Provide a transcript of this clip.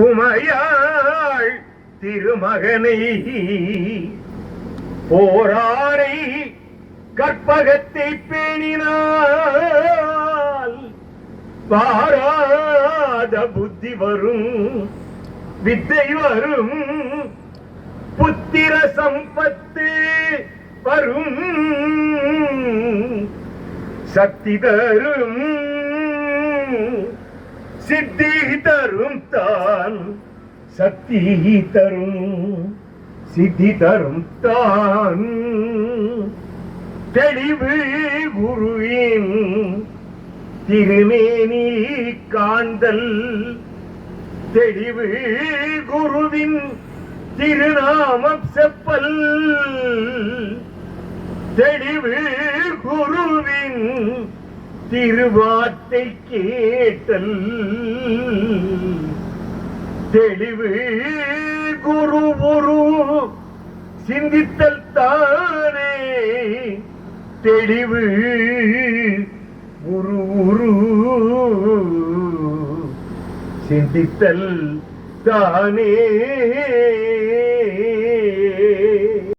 உமையாள் திருமகனை போராரை கற்பகத்தை பேணினால் வாராத புத்தி வரும் வித்தை வரும் புத்திர சம்பத்து வரும் சக்தி தரும். சித்தி தரும் தான் சக்தி தரும் சித்தி தரும் தான். தெளிவு குருவின் திருமேனி காந்தல் தெளிவு குருவின் திருநாமம் செப்பல். தெளிவு குருவின் திருவார்த்தை கேட்டல். தெளிவு குரு குரு சிந்தித்தல் தானே. தெளிவு குரு குரு சிந்தித்தல் தானே.